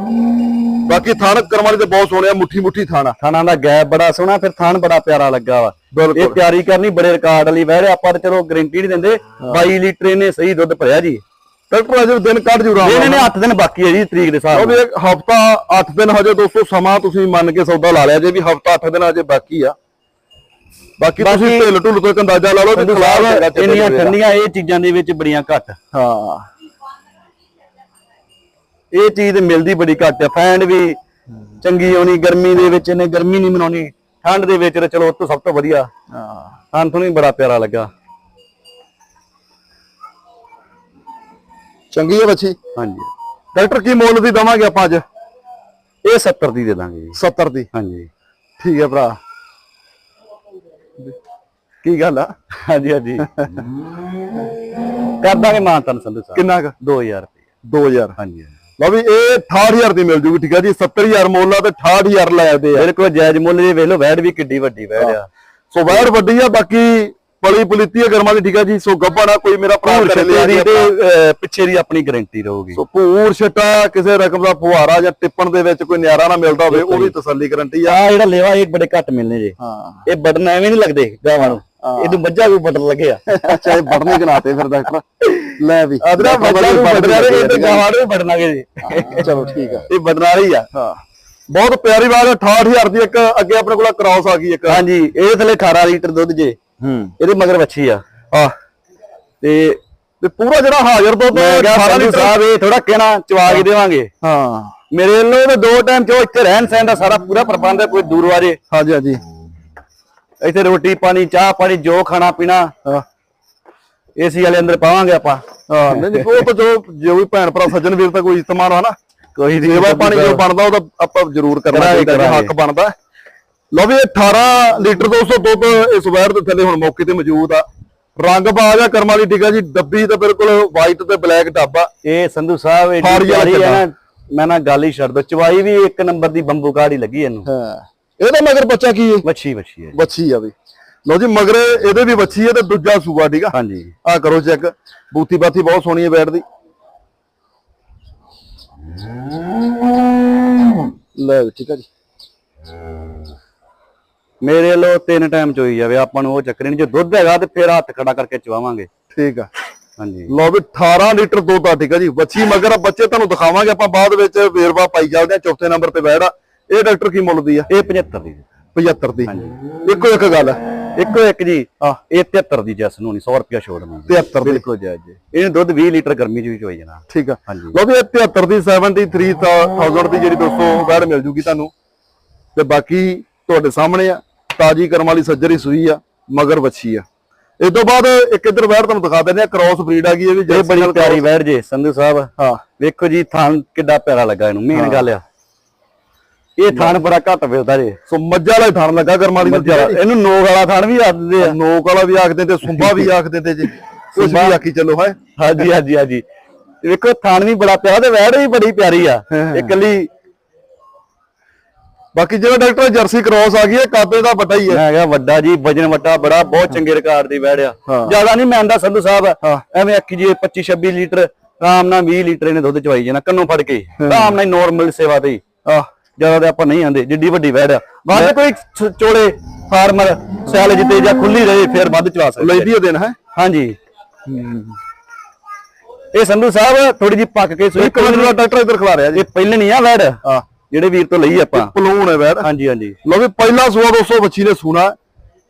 A: ਬਾਕੀ ਥਣ ਕਰਮਾਂ ਦੀ ਤੇ ਬਹੁਤ ਸੋਹਣਿਆ ਮੁੱਠੀ ਮੁੱਠੀ ਥਾਣਾ
B: ਥਾਣਾ ਦਾ ਗੈਪ ਬੜਾ ਸੋਹਣਾ ਫਿਰ ਥਾਣ ਬੜਾ ਪਿਆਰਾ ਲੱਗਾ ਵਾ। ਇਹ ਤਿਆਰੀ ਕਰਨੀ ਬੜੇ ਰਿਕਾਰਡ ਵਾਲੀ ਵਹਿਰ ਆਪਾਂ ਤੇ ਚਲੋ ਗਾਰੰਟੀ ਨਹੀਂ ਦਿੰਦੇ 22 ਲੀਟਰ ਇਹਨੇ ਸਹੀ ਦੁੱਧ ਭਰਿਆ ਜੀ।
A: ਡਾਕਟਰ ਅਜੇ ਦਿਨ ਕੱਢ ਜੂ ਰਾਮ
B: ਇਹਨੇ ਨੇ 8 ਦਿਨ ਬਾਕੀ ਹੈ ਜੀ ਤਰੀਕ ਦੇ ਹਿਸਾਬ
A: ਉਹ
B: ਨਾਲ।
A: ਵੀ ਇੱਕ ਹਫਤਾ 8 ਦਿਨ ਹਜੇ ਦੋਸਤੋ ਸਮਾਂ ਤੁਸੀਂ ਮੰਨ ਕੇ ਸੌਦਾ ਲਾ ਲਿਆ ਜੇ ਵੀ ਹਫਤਾ 8 ਦਿਨ ਹਜੇ ਬਾਕੀ ਆ। ਬਾਕੀ ਤੁਸੀਂ ਢਿੱਲ ਢੁੱਲ ਤੋਂ ਇੱਕ ਅੰਦਾਜ਼ਾ ਲਾ ਲਓ ਹੈਗਾ ਚੱਲੇ
B: ਇੰਨੀਆਂ। ਠੰਡੀਆਂ ਇਹ ਚੀਜ਼ਾਂ ਦੇ ਵਿੱਚ ਬੜੀਆਂ ਘੱਟ।
A: ਹਾਂ।
B: ਇਹ ਚੀਜ਼ ਮਿਲਦੀ ਬੜੀ ਘੱਟ ਆ ਫੈਂਡ ਵੀ ਚੰਗੀ ਆਉਣੀ ਗਰਮੀ ਦੇ ਵਿੱਚ ਇਹਨੇ ਗਰਮੀ ਨਹੀਂ ਮਨਾਉਣੀ ਠੰਡ ਦੇ ਵਿੱਚ ਤੇ ਚਲੋ ਉਹ ਤੋਂ ਸਭ ਤੋਂ ਵਧੀਆ।
A: ਹਾਂ।
B: ਸਾਨੂੰ ਤੋਂ ਵੀ ਬੜਾ ਪਿਆਰਾ ਲੱਗਾ।
A: ਚੰਗੀ ਹੈ ਬੱਚੀ?
B: ਹਾਂਜੀ।
A: ਡਾਕਟਰ ਕੀ ਮੁੱਲ ਦੀ ਦਵਾਂਗੇ ਆਪਾਂ ਅੱਜ?
B: ਇਹ 70 ਦੀ ਦੇ ਦਾਂਗੇ ਜੀ।
A: 70 ਦੀ?
B: ਹਾਂਜੀ।
A: ਠੀਕ ਹੈ ਭਰਾ। ਕੀ ਗੱਲ ਆ?
B: ਹਾਂਜੀ ਹਾਂਜੀ। ਕਰ ਦਾਂਗੇ ਮਾਂ ਤਨ ਸੰਧੂ ਸਾਹਿਬ।
A: ਕਿੰਨਾ ਕੁ?
B: 2000 ਰੁਪਏ।
A: 2000
B: ਹਾਂਜੀ।
A: ਲਓ ਵੀ ਇਹ 68000 ਦੀ ਮਿਲ ਜੂਗੀ ਠੀਕ ਹੈ ਜੀ 70000 ਮੁੱਲ ਆ ਤੇ 68000 ਲੈ ਆਦੇ ਆ।
B: ਬਿਲਕੁਲ ਜਾਇਜ਼ ਮੁੱਲ ਦੀ ਵੇਖ ਲਓ ਵੈੜ ਵੀ ਕਿੱਡੀ ਵੱਡੀ ਵੈੜ ਆ।
A: ਸੋ ਵੈੜ ਵੱਡੀ ਆ ਬਾਕੀ ਪਲੀ ਪੁਲਿਤੀ ਆ ਗਰਮਾ ਦੀ ਠੀਕ ਹੈ ਜੀ ਸੋ ਗੱਬਣਾ ਕੋਈ ਮੇਰਾ ਭਰਾ ਘਰੇ ਲਿਆ ਜੀ
B: ਤੇ ਪਿੱਛੇ ਦੀ ਆਪਣੀ ਗਾਰੰਟੀ ਰਹੂਗੀ।
A: ਸੋ ਭੂਰ ਛਟਾ ਕਿਸੇ ਰਕਮ ਦਾ ਫੁਹਾਰਾ ਜਾਂ ਟਿੱਪਣ ਦੇ ਵਿੱਚ ਕੋਈ ਨਿਆਰਾ ਨਾ ਮਿਲਦਾ ਹੋਵੇ ਉਹ ਵੀ ਤਸੱਲੀ ਗਰੰਟੀ ਆ।
B: ਆ ਜਿਹੜਾ ਲੇਵਾ ਇਹ ਬੜੇ ਘੱਟ ਮਿਲਨੇ ਜੇ।
A: ਹਾਂ।
B: ਇਹ ਬਟਨ ਐਵੇਂ ਨਹੀਂ ਲੱਗਦੇ ਗਾਵਾਂ ਨੂੰ। ਇਹਨੂੰ ਮੱਝਾਂ ਨੂੰ ਬਟਨ ਲੱਗੇ ਆ।
A: ਅੱਛਾ ਇਹ ਬੜਨੇ ਗਨਾਤੇ ਫਿਰ ਡਾਕਟਰ। ਲੈ ਵੀ।
B: ਅਦਰਾ ਮੱਝਾਂ ਨੂੰ ਬਟਨ ਲੱਗੇ ਤੇ ਗਾਵਾਂ ਨੂੰ। ਵੀ ਬਟਨ ਲੱਗੇ ਜੀ।
A: ਚਲੋ ਠੀਕ ਆ।
B: ਇਹ ਬਟਨ ਵਾਲੀ ਆ।
A: ਹਾਂ। ਬਹੁਤ ਪਿਆਰੀ ਬਾਤ ਹੈ 68000 ਦੀ ਇੱਕ ਅੱਗੇ ਆਪਣੇ ਕੋਲ ਕ੍ਰਾਸ ਆ ਗਈ ਇੱਕ।
B: ਹਾਂਜੀ ਇਹ ਥੱਲੇ 18 ਲੀਟਰ ਦੁੱਧ ਜੇ।
A: ਹੂੰ।
B: ਇਹਦੇ ਮਗਰ ਵੱਛੀ ਆ।
A: ਆ
B: ਤੇ
A: ਤੇ ਪੂਰਾ ਜਿਹੜਾ ਹਾਜ਼ਰ ਦੁੱਧ
B: ਮੈਂ ਕਿਹਾ
A: 18
B: ਸੰਧੂ
A: ਲੀਟਰ
B: ਸਾਹਿਬ ਇਹ ਥੋੜਾ ਕਹਿਣਾ ਚਵਾ ਕੇ ਦੇਵਾਂਗੇ।
A: ਹਾਂ।
B: ਮੇਰੇ ਵੱਲੋਂ ਤੇ ਦੋ ਟਾਈਮ ਚੋ ਇੱਥੇ ਰਹਿਣ ਸਹਿਣ ਦਾ ਸਾਰਾ ਪੂਰਾ ਪ੍ਰਬੰਧ ਹੈ ਕੋਈ ਦੂਰ ਵਾਰੇ
A: ਹਾਂਜੀ ਹਾਂਜੀ।
B: ਇੱਥੇ ਰੋਟੀ ਪਾਣੀ ਚਾਹ ਪਾਣੀ ਜੋ ਖਾਣਾ ਪੀਣਾ।
A: ਹਾਂ।
B: ਏਸੀ ਵਾਲੇ ਅੰਦਰ ਪਾਵਾਂਗੇ ਆਪਾਂ।
A: ਹਾਂ ਨਹੀਂ ਨਹੀਂ, ਉਹ ਤਾਂ ਜੋ ਜੋ ਵੀ ਭੈਣ ਭਰਾ ਸੱਜਣ ਵੀਰ ਤਾਂ ਕੋਈ ਇਸਤਮਾਨ ਹੈ ਨਾ।
B: ਕੋਈ ਨਹੀਂ
A: ਸੇਵਾ ਪਾਣੀ ਜੋ ਬਣਦਾ ਉਹ ਤਾਂ ਆਪਾਂ ਜ਼ਰੂਰ ਕਰਨਾ ਚਾਹੀਦਾ ਜੀ, ਹੱਕ। ਬਣਦਾ। ਲਓ ਵੀ ਇਹ 18 ਲੀਟਰ 200 ਦੁੱਧ ਇਸ ਵੈਰ ਦੇ ਥੱਲੇ ਹੁਣ ਮੌਕੇ ਤੇ ਮੌਜੂਦ ਆ। ਰੰਗ ਬਾਜ ਆ ਕਰਮਾਂ ਦੀ ਟਿਕਾ ਜੀ ਡੱਬੀ ਤਾਂ ਬਿਲਕੁਲ ਵਾਈਟ ਤੇ ਬਲੈਕ ਡੱਬਾ
B: ਇਹ ਸੰਧੂ ਸਾਹਿਬ ਇਹ ਪਿਆਰੀ ਹੈ ਨਾ ਮੈਂ ਨਾ ਗੱਲ ਹੀ ਛੱਡ ਦੋ ਚਵਾਈ ਵੀ ਇੱਕ ਨੰਬਰ ਦੀ ਬੰਬੂ ਕਾੜੀ ਲੱਗੀ ਇਹਨੂੰ।
A: ਹਾਂ। ਇਹਦਾ ਮਗਰ ਬੱਚਾ ਕੀ ਹੈ
B: ਵੱਛੀ ਵੱਛੀ ਹੈ।
A: ਬੱਚੀ ਆ ਵੀ। ਲਓ ਜੀ ਮਗਰ ਇਹਦੇ ਵੀ ਬੱਚੀ ਹੈ ਤੇ ਦੂਜਾ ਸੂਆ ਠੀਕ ਆ?
B: ਹਾਂਜੀ।
A: ਆ ਕਰੋ ਚੈੱਕ। ਬੂਥੀ ਬਾਥੀ ਬਹੁਤ ਸੋਹਣੀ ਹੈ ਬੈਠ ਦੀ। ਲੈ ਠੀਕ ਆ ਜੀ।
B: ਮੇਰੇ ਵੱਲੋਂ ਤਿੰਨ ਟਾਈਮ ਚੋਈ ਜਾਵੇ ਆਪਾਂ ਨੂੰ ਉਹ ਚੱਕਰ ਨਹੀਂ। ਜੇ ਦੁੱਧ ਹੈਗਾ ਤੇ ਫਿਰ ਹੱਥ ਖੜਾ ਕਰਕੇ ਚਵਾਵਾਂਗੇ
A: ਠੀਕ ਆ।
B: ਹਾਂਜੀ।
A: ਲਓ ਵੀ 18 ਲੀਟਰ ਦੁੱਧ ਆ ਠੀਕ ਆ ਜੀ। ਬੱਚੀ ਮਗਰ ਬੱਚੇ ਤੁਹਾਨੂੰ ਦਿਖਾਵਾਂਗੇ ਆਪਾਂ ਬਾਅਦ ਵਿੱਚ ਵੇਰਵਾ ਪਾਈ ਚੱਲਦੇ ਆ ਚੌਥੇ ਨੰਬਰ ਤੇ ਬੈਠ ਆ। ਇਹ ਡਾਕਟਰ ਕੀ ਮੁੱਲ ਦੀ ਆ?
B: ਇਹ 75 ਦੀ।
A: 75 ਦੀ। ਇੱਕੋ ਇੱਕ ਗੱਲ ਆ।
B: ਇੱਕੋ ਇੱਕ ਜੀ। ਇਹ 73 ਦੀ ਜੈਸ ਨੂੰ ਨਹੀਂ 100 ਰੁਪਿਆ ਛੋੜ ਨੂੰ
A: 73 ਦੀ।
B: ਬਿਲਕੁਲ ਜਾਇਜ਼ ਜੀ। ਇਹਨੂੰ ਦੁੱਧ 20 ਲੀਟਰ ਗਰਮੀ ਚ ਵੀ ਚੋਈ ਜਾਣਾ।
A: ਠੀਕ ਆ।
B: ਹਾਂਜੀ।
A: ਲਓ ਵੀ ਇਹ 73 ਦੀ 73000 ਦੀ ਜਿਹੜੀ ਦੋਸਤੋ ਬੈੜ ਮਿਲ ਜੂਗੀ ਤੁਹਾਨੂੰ। ਤੇ ਬਾਕੀ ਤੁਹਾਡੇ ਸਾਹਮਣੇ ਆ ਤਾਜੀ ਕਰਮ ਵਾਲੀ ਸੱਜਰੀ ਸੂਈ ਆ ਮਗਰ ਵੱਛੀ ਆ। ਇਸ ਤੋਂ ਬਾਅਦ ਇੱਕ ਇੱਧਰ ਬੈੜ ਤੁਹਾਨੂੰ ਦਿਖਾ ਦਿੰਦੇ ਆ ਕ੍ਰਾਸ ਬਰੀਡ ਆ ਗਈ ਇਹ ਵੀ
B: ਇਹ ਬੜੀ ਪਿਆਰੀ ਵੈੜ ਜੇ ਸੰਧੂ ਸਾਹਿਬ।
A: ਹਾਂ।
B: ਵੇਖੋ ਜੀ ਥਾਂ ਕਿੱਡਾ ਪਿਆਰਾ ਲੱਗਾ ਇਹਨੂੰ ਮੇਨ ਗੱਲ ਆ। ਇਹ ਥਾਣ ਬੜਾ ਘੱਟ ਮਿਲਦਾ ਜੇ।
A: ਸੋ ਮੱਝਾਂ ਵਾਲਾ ਥਣ ਲੱਗਾ ਕਰਮਾਲੀ ਨੂੰ
B: ਮੱਝਾ ਇਹਨੂੰ ਨੋਕ ਵਾਲਾ ਥਾਣ ਵੀ ਆਖਦੇ ਆ।
A: ਨੋਕ ਵਾਲਾ ਵੀ ਆਖਦੇ ਤੇ ਸੁੰਬਾ ਵੀ ਆਖਦੇ ਤੇ ਜੀ। ਕੁਝ ਵੀ ਆਖੀ ਚੱਲੋ ਹੈ।
B: ਹਾਂਜੀ ਹਾਂਜੀ ਹਾਂਜੀ। ਵੇਖੋ ਥਾਣ ਵੀ ਬੜਾ ਪਿਆ ਤੇ ਵੈੜ ਵੀ ਬੜੀ ਪਿਆਰੀ ਆ।
A: ਹਾਂ।
B: ਇਹ ਕੱਲੀ
A: ਬਾਕੀ ਜਿਹੜਾ ਡਾਕਟਰ ਜਰਸੀ ਕ੍ਰੋਸ ਆ ਗਈ ਹੈ ਕਾਬੇ ਦਾ ਵੱਡਾ ਹੀ ਹੈ
B: ਮੈਂ ਕਿਹਾ ਵੱਡਾ ਜੀ ਵਜਨ ਵੱਡਾ ਬੜਾ ਬਹੁਤ ਚੰਗੇ ਰਿਕਾਰਡ ਦੀ ਵੈੜ ਆ।
A: ਹਾਂ।
B: ਜ਼ਿਆਦਾ ਨਹੀਂ ਮੰਨਦਾ ਸੰਧੂ ਸਾਹਿਬ
A: ਹਾਂ।
B: ਐਵੇਂ ਆਖੀ ਜੀ 25 26 ਲੀਟਰ ਆਰਾਮ ਨਾਲ 20 ਲੀਟਰ ਇਹਨੇ ਦੁੱਧ ਚਵਾਈ ਜਾਣਾ ਕੰਨੋਂ ਫੜ ਕੇ। ਆਰਾਮ ਨਾਲ ਨੋਰਮਲ ਸੇਵਾ ਤੇ ਹੀ।
A: ਆਹ।
B: ਜ਼ਿਆਦਾ ਤੇ ਆਪਾਂ ਨਹੀਂ ਆਂਦੇ ਜਿੱਡੀ ਵੱਡੀ ਵੈੜ ਆ। ਵੱਧ ਕੋਈ ਸ- ਚੋਲੇ ਫਾਰਮਰ ਸੈਲ ਜਿੱਤੇ ਜਾਂ ਖੁੱਲੀ ਰਹੇ ਫਿਰ ਵੱਧ ਚਵਾ ਸਕਦੇ
A: ਲੈਦੀ ਦਿਨ ਹੈ?
B: ਹਾਂਜੀ। ਇਹ ਸੰਧੂ ਸਾਹਿਬ ਥੋੜੀ ਜੀ ਪੱਕ ਕੇ ਸੂਈ
A: ਇੱਕ ਮਿੰਟ ਦਾ ਡਾਕਟਰ ਇੱਧਰ ਖਲਾ ਰਿਹਾ ਜੀ।
B: ਇਹ ਪਹਿਲੇ ਨਹੀਂ ਆ ਵੈੜ
A: ਆ
B: ਜਿਹੜੇ ਵੀਰ ਤੋਂ ਲਈ ਆਪਾਂ।
A: ਪਲੂਣ ਹੈ ਵੈੜ।
B: ਹਾਂਜੀ ਹਾਂਜੀ।
A: ਲੋ ਵੀ ਪਹਿਲਾ ਸੂਆ ਦੋਸਤੋ ਬੱਚੀ ਨੇ ਸੁਣਾ।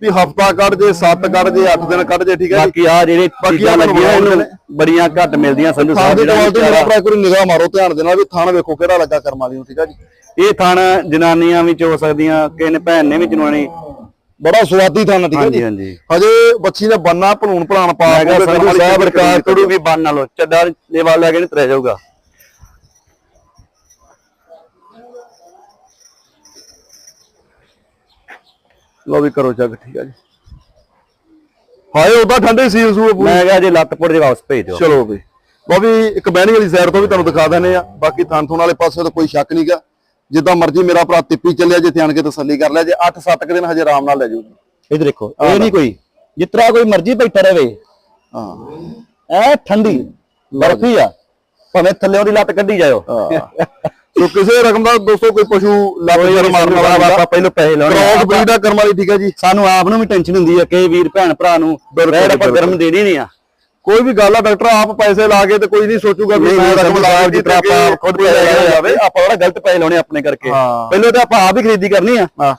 A: ਵੀ ਹਫਤਾ ਕੱਢ ਜੇ 7 ਕੱਢ ਜੇ 8 ਦਿਨ ਕੱਢ ਜੇ ਠੀਕ ਹੈ ਜੀ।
B: ਬਾਕੀ ਆ ਜਿਹੜੇ
A: ਬਾਕੀ
B: ਚੀਜ਼ਾਂ ਲੱਗੀਆਂ
A: ਬਣਾਉਂਦੇ
B: ਇਹਨੂੰ ਬੜੀਆਂ ਘੱਟ ਮਿਲਦੀਆਂ ਸੰਧੂ ਸਾਹਿਬ
A: ਦੀ
B: ਜਿਹੜਾ
A: ਮੇਰਾ ਵਾਰੀ ਨਿਗਾਹ ਮਾਰੋ ਧਿਆਨ ਦੇ ਨਾਲ ਵੀ ਥਾਣ ਵੇਖੋ ਕਿਹੜਾ ਲੱਗਾ ਕਰਮਾਂ ਦੀ ਨੂੰ ਠੀਕ ਹੈ ਜੀ।
B: ਇਹ ਥਣ ਜਨਾਨੀਆਂ ਵੀ ਚੋ ਸਕਦੀਆਂ ਕਿਸੇ ਨੇ ਭੈਣ ਨੇ ਵੀ ਚਨਵਾਣੀ
A: ਬੜਾ ਸਵਾਦੀ ਥਾਣ ਠੀਕ ਹੈ ਜੀ।
B: ਹਾਂਜੀ।
A: ਹਜੇ ਬੱਚੀ ਨੇ ਬੰਨਾ ਭਲੂਣ ਭਲਾਣ ਪਾ
B: ਮੈਂ ਕਿਹਾ
A: ਕੇ
B: ਸੰਧੂ ਸਾਹਿਬ ਰਿਕਾਰਡ ਤੋੜੂਗੀ ਬੰਨ ਨਾਲੋਂ। ਚੱਡਾ ਦੇ ਵਾਲ ਲੈ ਕੇ ਨਹੀਂ ਤਰੇ ਜਾਊਗਾ।
A: ਲੋ ਵੀ ਕਰੋ ਚੱਕ ਠੀਕ ਹੈ ਜੀ। ਹਾਏ ਉਹਦਾ ਠੰਡੇ ਸੀ ਸੂਏ ਪੂਰੀ।
B: ਮੈਂ ਕਿਹਾ ਜੇ ਲੱਤ ਪੁੱਟ ਦੇ ਵਾਪਸ ਭੇਜ ਦਿਓ।
A: ਚਲੋ ਵੀ। ਵੀ ਇੱਕ ਬਹਿਣੀ ਵਾਲੀ ਸਾਈਡ ਤੋਂ ਵੀ ਤੁਹਾਨੂੰ ਦਿਖਾ ਦਿੰਦੇ ਆ ਬਾਕੀ ਥਾਂ ਥੋਂ ਵਾਲੇ ਪਾਸੇ ਤਾਂ ਕੋਈ ਸ਼ੱਕ ਨਹੀਂਗਾ ਜਿੱਦਾਂ ਮਰਜ਼ੀ ਮੇਰਾ ਭਰਾ ਤਿੱਪੀ ਚੱਲਿਆ ਜੇ ਧਿਆਨ ਕੇ ਤਸੱਲੀ ਕਰ ਲਿਆ ਜੇ 8-7 ਦਿਨ ਹਜੇ ਆਰਾਮ ਨਾਲ ਲੈ ਜਾਊਗੀ
B: ਇਧਰ ਦੇਖੋ ਇਹ ਨਹੀਂ ਕੋਈ ਜਿਤਨਾ ਕੋਈ ਮਰਜ਼ੀ ਬੈਠਾ ਰਵੇ।
A: ਹਾਂ।
B: ਐ ਠੰਡੀ ਬਰਫੀ ਆ। ਭਾਵੇਂ ਥੱਲੇੋਂ ਦੀ ਲੱਤ ਕੱਢੀ ਜਾਇਓ।
A: ਸੋ ਕਿਸੇ ਰਕਮ ਦਾ ਦੋਸਤੋ ਕੋਈ ਪਸ਼ੂ ਲੱਗ ਜਰ ਮਾਰਨ ਵਾਲਾ
B: ਆਪਾਂ ਪਹਿਲਾਂ ਪੈਸੇ ਲਾਉਣੇ ਆ।
A: ਕ੍ਰੋਸ ਬਰੀਡ ਦਾ ਕਰਮ ਵਾਲੀ ਠੀਕ ਹੈ ਜੀ।
B: ਸਾਨੂੰ ਆਪ ਨੂੰ ਵੀ ਟੈਨਸ਼ਨ ਹੁੰਦੀ ਆ ਕਿ ਵੀਰ ਭੈਣ ਭਰਾ ਨੂੰ ਆਪਾਂ
A: ਬਿਲਕੁਲ।
B: ਗਰਮ ਦੇਣੀ ਨਹੀਂ ਆ।
A: ਕੋਈ ਵੀ ਗੱਲ ਆ ਡਾਕਟਰ ਆਪ ਪੈਸੇ ਲਾ ਕੇ ਤੇ ਕੋਈ ਨਹੀਂ ਸੋਚੂਗਾ ਵੀ ਮੈਂ ਰਕਮ ਲਾ ਕੇ
B: ਜਿੱਤਰਾ ਆਪਾਂ ਖੁਦ ਪੈਸੇ ਲਾਏ ਜਾਵੇ। ਆਪਾਂ ਉਹਦਾ ਗਲਤ ਪੈਸੇ ਲਾਉਣੇ ਆਪਣੇ ਕਰਕੇ। ਪਹਿਲਾਂ ਤਾਂ ਆਪਾਂ ਆਪ ਹੀ ਖਰੀਦੀ ਕਰਨੀ ਆ।
A: ਹਾਂ।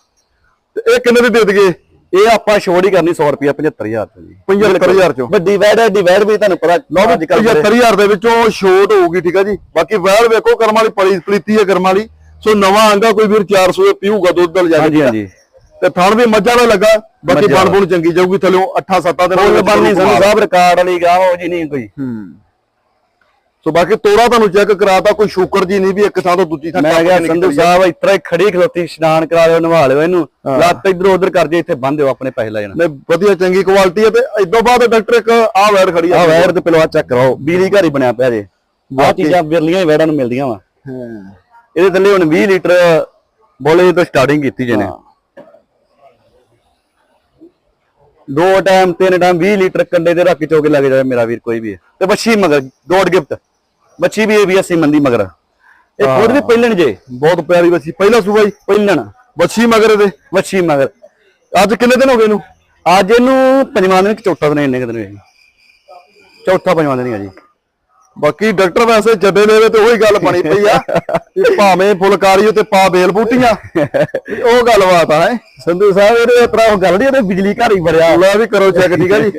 A: ਇਹ ਕਿੰਨੇ ਦੀ ਦੇ ਦਈਏ
B: ਇਹ ਆਪਾਂ ਛੋੜ ਹੀ ਕਰਨੀ 100 ਰੁਪਿਆ 75000 ਤੋਂ ਜੀ।
A: 75000 ਚੋਂ।
B: ਵੱਡੀ ਵੈਡ ਹੈ ਡਿਵਾਈਡ ਵੀ ਤੁਹਾਨੂੰ ਪਤਾ
A: ਲਓ ਵੀ
B: ਅੱਜ ਕੱਲ੍ਹ ਬੜੇ-
A: 75000 ਦੇ ਵਿੱਚੋਂ ਛੋਟ ਹੋਊਗੀ ਠੀਕ ਹੈ ਜੀ। ਬਾਕੀ ਵੈਲ ਵੇਖੋ ਕਰਮ ਵਾਲੀ ਪਲੀ ਪਲੀਤੀ ਹੈ ਕਰਮ ਵਾਲੀ। ਸੋ ਨਵਾਂ ਆਂਗਾ ਕੋਈ ਵੀਰ 400 ਪੀਊਗਾ ਦੁੱਧ ਦਲ ਜਾ
B: ਹਾਂਜੀ ਹਾਂਜੀ।
A: ਤੇ ਥਣ ਵੀ ਮੱਝਾਂ ਦਾ ਲੱਗਾ ਬਾਕੀ ਬਣ ਬੁਣ ਚੰਗੀ ਜਾਊਗੀ ਥੱਲੇ 8-7 ਦਿਨ
B: ਫੁੱਲ ਬਣਨੀ ਸੰਧੂ ਸਾਹਿਬ ਰਿਕਾਰਡ ਵਾਲੀ ਗਾਹ ਉਹ ਜੀ ਨਹੀਂ ਕੋਈ।
A: ਸੋ ਬਾਕੀ ਤੋੜਾ ਤੁਹਾਨੂੰ ਚੈੱਕ ਕਰਾਤਾ ਕੋਈ ਸ਼ੂਕਰ ਜੀ ਨਹੀਂ ਵੀ ਇੱਕ ਥਾਂ ਤੋਂ ਦੂਜੀ ਥਾਂ
B: ਮੈਂ
A: ਕੇ
B: ਸੰਧੂ ਸਾਹਿਬ ਇਤਰਾ ਹੀ ਖੜੀ ਖਲੋਤੀ ਇਸ਼ਨਾਨ ਕਰਾ ਲਿਓ ਨਵਾ ਲਿਓ ਇਹਨੂੰ। ਲੱਤ ਇਧਰੋਂ ਉਧਰ ਕਰ ਜੇ ਇੱਥੇ ਬੰਨ ਦਿਓ ਆਪਣੇ ਪੈਸੇ ਲੈ ਜਾਣਾ।
A: ਨਹੀਂ ਵਧੀਆ ਚੰਗੀ ਕੁਆਲਿਟੀ ਹੈ ਤੇ ਇਦੋਂ ਬਾਅਦ ਡਾਕਟਰ ਇੱਕ ਆਹ ਵੈੜ ਖੜੀ
B: ਆ।
A: ਆ
B: ਵੈਰ ਤੇ ਪਿਲਵਾ ਚੈੱਕ ਕਰਾਓ ਬਿਜਲੀ ਘਰ ਹੀ ਬਣਿਆ ਪਿਆ ਜੇ। ਆਹ ਚੀਜ਼ਾਂ ਵਿਰਲੀਆਂ ਹੀ ਵੈੜਾਂ ਨੂੰ ਮਿਲਦੀਆਂ ਵਾ।
A: ਹਾਂ।
B: ਇਹਦੇ ਥੱਲੇ ਹੁਣ 20 ਲੀਟਰ ਬੋਲੇ ਤੋਂ ਸਟਾਰਟਿੰਗ ਕੀਤੀ ਜੇ ਨੇ ਦੋ ਟਾਈਮ ਤਿੰਨ ਟਾਈਮ 20 ਲੀਟਰ ਕੰਡੇ ਦੇ ਰੱਖ ਕੇ ਚੋਕੇ ਲੱਗ ਜਾਵੇ ਮੇਰਾ ਵੀਰ ਕੋਈ ਵੀ। ਤੇ ਬੱਚੀ ਮਗਰ ਗੋਡ ਗਿਫਟ ਬੱਚੀ ਵੀ ਏਬੀਐਸਸੀ ਮੰਦੀ ਮਗਰ। ਇਹ ਖੁਦ ਵੀ ਪਹਿਲਣ ਜੇ।
A: ਬਹੁਤ ਪਿਆਰੀ ਬੱਚੀ ਪਹਿਲਾ ਸੂਬਾ ਜੀ
B: ਪਹਿਲਣ।
A: ਬੱਚੀ ਮਗਰ ਇਹਦੇ?
B: ਬੱਚੀ ਮਗਰ।
A: ਅੱਜ ਕਿੰਨੇ ਦਿਨ ਹੋ ਗਏ ਇਹਨੂੰ?
B: ਅੱਜ ਇਹਨੂੰ ਪੰਜਵਾਂ ਦਿਨ ਚੌਥਾ ਦਿਨ ਇੰਨੇ ਦਿਨ ਹੋਏ ਚੌਥਾ ਪੰਜਵਾਂ ਦਿਨ ਹੀ ਜੀ।
A: ਬਾਕੀ ਡਾਕਟਰ ਵੈਸੇ ਜੱਡੇ ਲੈਵੇ ਤੇ ਉਹੀ ਗੱਲ ਬਣੀ ਪਈ ਆ ਕਿ ਭਾਵੇਂ ਫੁਲਕਾਰੀ ਉਤੇ ਪਾ ਬੇਲ ਬੂਟੀਆਂ ਉਹ ਗੱਲਬਾਤ ਆ ਹੈ।
B: ਸੰਧੂ ਸਾਹਿਬ ਇਹਦੇ ਉਤਰਾ ਉਹ ਗੱਲ ਨਹੀਂ ਇਹਦੇ ਬਿਜਲੀ ਘਰ ਹੀ ਭਰਿਆ
A: ਲੈ ਵੀ ਕਰੋ ਚੈੱਕ ਠੀਕ ਆ ਜੀ।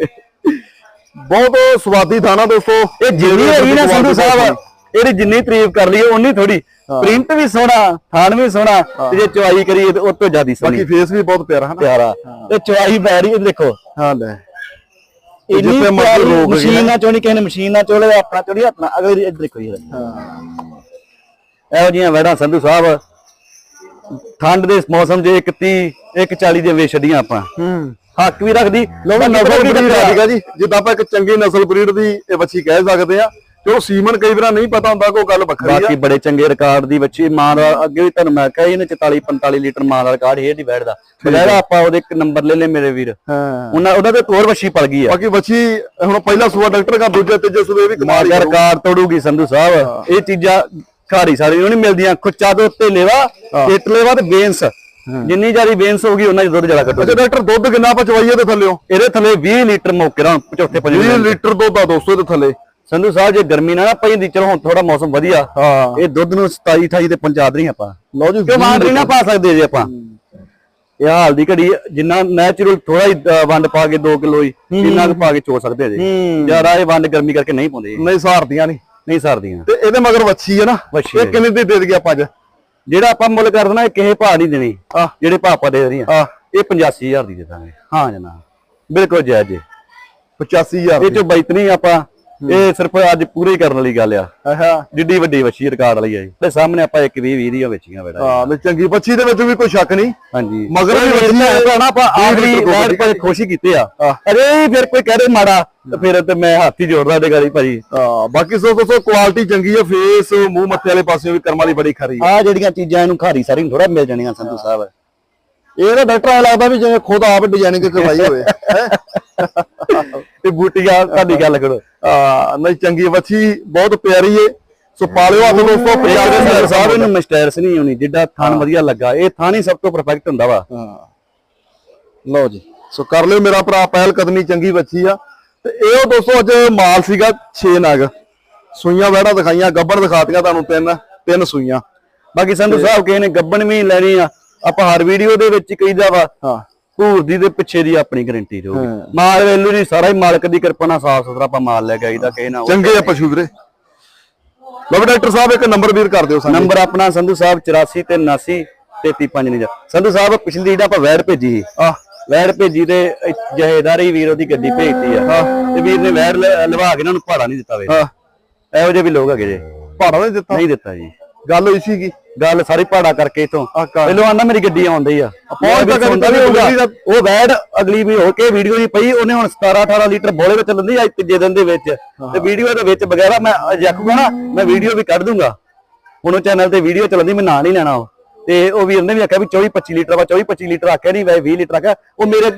A: ਬਹੁਤ ਸਵਾਦੀ ਥਾਣਾ ਦੋਸਤੋ।
B: ਇਹ ਜਿੰਨੀ ਹੈਗੀ ਨਾ ਸੰਧੂ ਸਾਹਿਬ ਇਹਦੀ ਜਿੰਨੀ ਤਾਰੀਫ ਕਰ ਲਈਏ ਉਨੀ ਥੋੜੀ ਪ੍ਰਿੰਟ ਵੀ ਸੋਹਣਾ ਥਾਨ ਵੀ ਸੋਹਣਾ ਤੇ ਜੇ ਚੁਆਈ ਕਰੀਏ ਤੇ ਉਹ ਤੋਂ ਜ਼ਿਆਦੀ
A: ਬਾਕੀ
B: ਸੋਹਣੀ
A: ਫੇਸ ਵੀ ਬਹੁਤ ਪਿਆਰਾ ਹੈ ਨਾ
B: ਪਿਆਰਾ ਤੇ ਚੁਆਈ ਪੈ ਰਹੀ ਹੈ ਦੇਖੋ।
A: ਹਾਂ ਲੈ।
B: ਇੰਨੀ
A: ਜਿੱਥੇ ਮਰਜ਼ੀ ਰੋਕ
B: ਮਸ਼ੀਨ ਨਾਲ ਚੋਣੀ ਕਿਸੇ ਨੇ ਮਸ਼ੀਨ ਨਾਲ ਚੋਲੇ ਆਪਣਾ ਚੋੜੀ ਆਪਣਾ ਅਗਰ ਇੱਧਰ ਦੇਖੋ ਜੀ ਇਹੋ ਜਿਹੀਆਂ ਵੈੜਾਂ ਸੰਧੂ ਸਾਹਿਬ ਠੰਡ ਦੇ ਮੌਸਮ 'ਚ ਇੱਕ 30 ਇੱਕ 40 ਦੇ ਵੇ ਛੱਡੀਆਂ ਆਪਾਂ।
A: ਹੂੰ।
B: ਹੱਕ ਵੀ ਰੱਖਦੀ
A: ਨਸਲ ਬਰੀਡ? ਠੀਕ ਆ ਜੀ। ਜਿੱਦਾਂ ਆਪਾਂ ਇੱਕ ਚੰਗੀ ਨਸਲ ਬਰੀਡ ਦੀ ਇਹ ਬੱਚੀ ਕਹਿ ਸਕਦੇ ਆ ਚਲੋ ਸੀਮਨ ਕਈ ਵਾਰ ਨਹੀਂ ਪਤਾ ਹੁੰਦਾ ਕੋਈ ਗੱਲ ਵੱਖਰੀ
B: ਬਾਕੀ
A: ਆ
B: ਬੜੇ ਚੰਗੇ ਰਿਕਾਰਡ ਦੀ ਬੱਚੀ ਮਾਂ ਦਾ ਅੱਗੇ ਵੀ ਤੁਹਾਨੂੰ ਮੈਂ ਕਿਹਾ ਇਹਨੇ 44 45 ਲੀਟਰ ਮਾਂ ਦਾ ਰਿਕਾਰਡ ਇਹ ਦੀ ਬੈਠਦਾ। ਬਲੈੜਾ ਆਪਾਂ ਉਹਦੇ ਇੱਕ ਨੰਬਰ ਲੈ ਲੈ ਮੇਰੇ ਵੀਰ।
A: ਹਾਂ।
B: ਉਹਨਾਂ ਉਹਦਾ ਤੇ ਤੋਰ ਬੱਚੀ ਪਲ ਗਈ ਆ।
A: ਬਾਕੀ ਬੱਚੀ ਹੁਣ ਪਹਿਲਾ ਸੂਆ ਡਾਕਟਰ ਦਾ ਦੂਜੇ ਤੀਜੇ ਸੂਬੇ ਵੀ
B: ਮਾਂ
A: ਕਮਾਲ
B: ਦਾ
A: ਹੀ
B: ਰਿਕਾਰਡ ਤੋੜੂਗੀ ਸੰਧੂ ਸਾਹਿਬ। ਇਹ ਚੀਜ਼ਾਂ ਖਾਰੀ ਸਾਰੀ ਨੂੰ ਨਹੀਂ ਮਿਲਦੀਆਂ। ਖੁੱਚਾ ਦੇ ਉੱਤੇ ਲੈਵਾ ਇੱਟ ਲੈਵਾ ਤੇ ਬੇਨਸ ਜਿੰਨੀ ਜ਼ਿਆਦਾ ਬੇਨਸ ਹੋਗੀ ਉਹਨਾਂ ਦੁੱਧ ਜ਼ਿਆਦਾ
A: ਅੱਛਾ
B: ਕੱਢੂਗੀ
A: ਡਾਕਟਰ ਦੁੱਧ ਕਿੰਨਾ ਪਚਵਾਈਏ ਤੇ ਥੱਲਿਓ
B: ਇਹਦੇ ਥੱਲੇ 20 ਲੀਟਰ ਮੌਕੇ ਰਾਂ ਚੌਥੇ
A: 20
B: ਪੰਜਵੇਂ ਦਿਨ।
A: ਲੀਟਰ ਦੁੱਧ ਆ ਦੋਸਤੋ ਇਹਦੇ ਥੱਲੇ।
B: ਸੰਧੂ ਸਾਹਿਬ ਜੇ ਗਰਮੀ ਨਾ ਨਾ ਪੈਂਦੀ ਚਲੋ ਹੁਣ ਥੋੜਾ ਮੌਸਮ ਵਧੀਆ।
A: ਹਾਂ।
B: ਇਹ ਦੁੱਧ ਨੂੰ 27 28 ਤੇ ਪਹੁੰਚਾ ਦਰੀ ਆਪਾਂ।
A: ਲਓ ਜੀ
B: ਕਿਉਂ ਮਾਰ ਨਹੀਂ ਨਾ ਪਾ ਸਕਦੇ ਜੇ ਆਪਾਂ? ਇਹ ਹਾਲ ਦੀ ਘੜੀ ਜਿੰਨਾ ਨੈਚੁਰਲ ਥੋੜਾ ਹੀ ਵੰਡ ਪਾ ਕੇ 2 ਕਿਲੋ ਹੀ ਇੰਨਾ ਕੁ ਪਾ ਕੇ ਚੋ ਸਕਦੇ ਜੇ। ਜ਼ਿਆਦਾ ਇਹ ਵੰਡ ਗਰਮੀ ਕਰਕੇ ਨਹੀਂ ਪਾਉਂਦੇ।
A: ਨਹੀਂ ਸਹਾਰਦੀਆਂ ਨਹੀਂ।
B: ਨਹੀਂ ਸਰਦੀਆਂ।
A: ਤੇ ਇਹਦੇ ਮਗਰ ਵੱਛੀ ਹੈ ਨਾ। ਇਹ। ਕਿੰਨੇ ਦੀ ਦੇ ਦਈਏ ਆਪਾਂ ਅੱਜ?
B: ਜਿਹੜਾ ਆਪਾਂ ਮੁੱਲ ਕਰ ਦੇਣਾ ਇਹ ਕਿਸੇ ਭਾਅ ਨਹੀਂ ਦੇਣੀ। ਜਿਹੜੇ ਭਾਅ ਆਪਾਂ ਦੇ ਰਹੀਆਂ
A: ਆ।
B: ਇਹ 85000 ਦੀ ਦੇ ਦਾਂਗੇ। ਹਾਂ ਜਨਾਬ। ਬਿਲਕੁਲ ਜਾਇਜ਼ ਜੀ।
A: 85000
B: ਇਹ ਚੋਂ ਬੈਤਨੀ ਆਪਾਂ ਇਹ ਸਿਰਫ ਅੱਜ ਪੂਰੀ ਕਰਨ ਵਾਲੀ ਗੱਲ ਆ।
A: ਆਹਾ।
B: ਜਿੱਡੀ ਵੱਡੀ ਵੱਛੀ ਰਿਕਾਰਡ ਵਾਲੀ ਆ ਜੀ। ਤੇ ਸਾਹਮਣੇ ਆਪਾਂ ਇੱਕ 20 20 ਦੀਆਂ ਵੇਚੀਆਂ ਬੇਟਾ
A: ਹਾਂ ਨਹੀਂ ਚੰਗੀ ਬੱਚੀ ਦੇ ਵਿੱਚ ਵੀ ਕੋਈ ਸ਼ੱਕ ਨਹੀਂ।
B: ਹਾਂਜੀ।
A: ਮਗਰ ਵੀ ਹੈ।
B: ਭੈਣਾ ਆਪਾਂ ਆਖਰੀ
A: ਦੀ
B: ਪਰ ਖੁਸ਼ੀ ਕੀਤੇ ਆ। ਅਰੇ ਫਿਰ ਕੋਈ ਕਹਦੇ ਮਾੜਾ ਤੇ ਫਿਰ ਤੇ ਮੈਂ ਹੱਥ ਹੀ ਜੋੜਦਾ ਉਹਦੇ ਗਾੜੀ ਭਾਜੀ।
A: ਹਾਂ ਬਾਕੀ ਸੋ ਦੋਸਤੋ ਕੁਆਲਿਟੀ ਚੰਗੀ ਹੈ ਫੇਸ ਮੂੰਹ ਮੱਥੇ ਵਾਲੇ ਪਾਸੇ ਵੀ ਕਰਮ ਵਾਲੀ ਬੜੀ ਖਰੀ
B: ਆ। ਜਿਹੜੀਆਂ ਚੀਜ਼ਾਂ ਇਹਨੂੰ ਖਾਰੀ ਸਾਰੀ ਥੋੜਾ ਮਿਲ ਜਾਣੀਆਂ ਸੰਧੂ ਸਾਹਿਬ।
A: ਇਹ ਤਾਂ ਡਾਕਟਰ ਐ ਲੱਗਦਾ ਵੀ ਜਿਵੇਂ ਖੁਦ ਆਪ ਡਿਜ਼ਾਈਨਿੰਗ ਕਰਵਾਈ ਹੋਵੇ
B: ਤੇ ਬੂਟੀਆਂ ਤੁਹਾਡੀ ਗੱਲ ਕਰੋ।
A: ਆ ਨਹੀਂ ਚੰਗੀ ਬੱਚੀ ਬਹੁਤ ਪਿਆਰੀ ਏ। ਸੋ ਪਾਲਿਓ ਹੱਥ ਦੋਸਤੋ ਪੰਜਾਬ ਦੇ ਸਿਰ
B: ਸਾਹਿਬ ਇਹਨੂੰ ਮਿਸਟੈਰਸ ਨਹੀਂ ਹੋਣੀ ਜਿੱਡਾ ਥਣ ਵਧੀਆ ਲੱਗਾ। ਇਹ ਥਣ ਹੀ ਸਭ ਤੋਂ ਪਰਫੈਕਟ ਹੁੰਦਾ ਵਾ।
A: ਹਾਂ। ਲਓ ਜੀ। ਸੋ ਕਰ ਲਿਓ ਮੇਰਾ ਭਰਾ ਪਹਿਲ ਕਦਮੀ ਚੰਗੀ ਬੱਚੀ ਆ। ਤੇ ਇਹ ਦੋਸਤੋ ਅੱਜ ਮਾਲ ਸੀਗਾ 6 ਨਗ। ਸੂਈਆਂ ਵੜਾ ਦਿਖਾਈਆਂ ਗੱਬੜ ਦਿਖਾਤੀਆਂ ਤੁਹਾਨੂੰ ਤਿੰਨ ਤਿੰਨ ਸੂਈਆਂ।
B: ਬਾਕੀ ਸੰਧੂ ਸਾਹਿਬ ਕਿਸੇ ਨੇ ਗੱਬਣ ਵੀ ਲੈਣੀ ਆ। ਆਪਾਂ ਹਰ ਵੀਡੀਓ ਦੇ ਵਿੱਚ ਹੀ ਕਹੀਦਾ ਵਾ ਭੂਰ ਦੀ ਦੇ ਪਿੱਛੇ ਦੀ ਆਪਣੀ ਗਾਰੰਟੀ ਰਹੂਗੀ। ਮਾਲ ਵੈਲੂ ਨਹੀਂ ਸਾਰਾ ਹੀ ਮਾਲਕ ਦੀ ਕਿਰਪਾ ਨਾਲ ਸਾਫ਼ ਸੁਥਰਾ ਆਪਾਂ ਮਾਲ ਲੈ ਕੇ ਆਈਦਾ ਕਿਸੇ ਨਾ
A: ਚੰਗੇ ਆ ਪਸ਼ੂ ਵੀਰੇ। ਵੀ ਡਾਕਟਰ ਸਾਹਿਬ ਇੱਕ ਨੰਬਰ ਵੀਰ ਕਰ ਦਿਓ ਸਾਨੂੰ।
B: ਨੰਬਰ ਆਪਣਾ ਸੰਧੂ ਸਾਹਿਬ 84 ਤੇ 79 335 ਸੰਧੂ ਸਾਹਿਬ ਪਿਛਲੀ ਜਿਹੜਾ ਆਪਾਂ ਵੈੜ ਭੇਜੀ ਸੀ।
A: ਆ
B: ਵੈੜ ਭੇਜੀ ਤੇ ਜਹੇਦਾਰੀ ਵੀਰ ਉਹਦੀ ਗੱਡੀ ਭੇਜਤੀ ਆ। ਤੇ ਵੀਰ ਨੇ ਵੈੜ ਲਵਾ ਕੇ ਇਹਨਾਂ ਨੂੰ ਭਾੜਾ ਨਹੀਂ ਦਿੱਤਾ ਵੇ।
A: ਹਾਂ।
B: ਇਹੋ ਜਿਹੇ ਵੀ ਲੋਕ ਹੈਗੇ ਜੇ।
A: ਭਾੜਾ ਨਹੀਂ ਦਿੱਤਾ?
B: ਨਹੀਂ ਦਿੱਤਾ ਜੀ।
A: ਗੱਲ ਹੋਈ ਸੀਗੀ।
B: ਗੱਲ ਸਾਰੀ ਭਾੜਾ ਕਰਕੇ ਇਥੋਂ। ਪਹਿਲੋਂ ਆਂਦਾ ਮੇਰੀ ਗੱਡੀ ਆਉਂਦੀ ਆ।
A: ਪਹੁੰਚ ਤਾਂ ਕਦੀ
B: ਵੀ ਹੋਊਗਾ।
A: ਦਾ-
B: ਉਹ ਵੈੜ ਅਗਲੀ ਵੀ ਹੋ ਕੇ ਵੀਡੀਓ ਨਹੀਂ ਪਈ ਉਹਨੇ ਹੁਣ 17 18 ਲੀਟਰ ਬੋਲੇ ਵਿੱਚ ਲੰਦੀ ਅੱਜ ਤੀਜੇ ਦਿਨ ਦੇ ਵਿੱਚ। ਤੇ ਵੀਡੀਓ ਦੇ ਵਿੱਚ ਵਗੈਰਾ ਮੈਂ ਜੱਕੂਗਾ ਨਾ ਮੈਂ ਵੀਡੀਓ ਵੀ ਕੱਢ ਦੂੰਗਾ। ਹੁਣ ਉਹ ਚੈਨਲ ਤੇ ਵੀਡੀਓ ਚੱਲਦੀ ਮੈਂ ਨਾਂ ਨਹੀਂ ਲੈਣਾ ਉਹ। ਤੇ ਉਹ ਵੀਰ ਨੇ ਵੀ ਆਖਿਆ ਵੀ 24 25 ਲੀਟਰ ਵਾ 24 25 ਲੀਟਰ ਆਖਿਆ ਨਹੀਂ ਵੈ 20 ਲੀਟਰ ਆਖਿਆ। ਉਹ ਮੇਰੇ